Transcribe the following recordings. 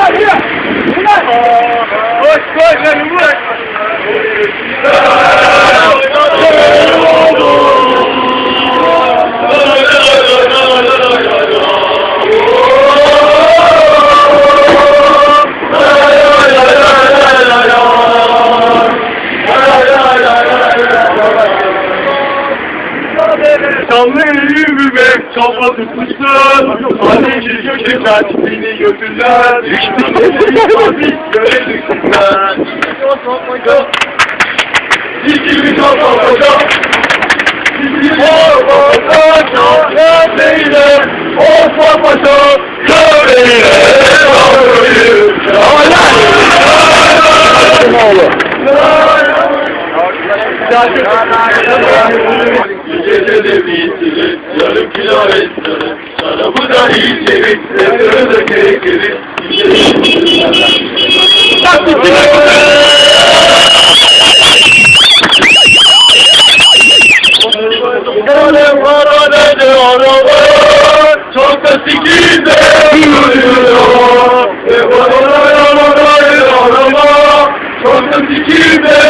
Brasil! Canlı yüzüme kafa tutmuşsun Ateşi köşe katibini götürler Dikimi kapatıca Dikimi kapatıca Nereyle Osman Paşa Göreyle Gece de bitirir, yarım kilo ettirir. Şarabı da iyi çevir, evleri de gerektirir. Alem var alede araba, çok da sikinde vuruyor. Ve alem araba, çok da sikinde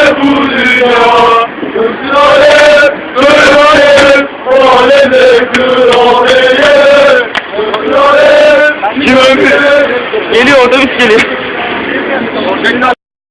Geliyor otobüs geliyor.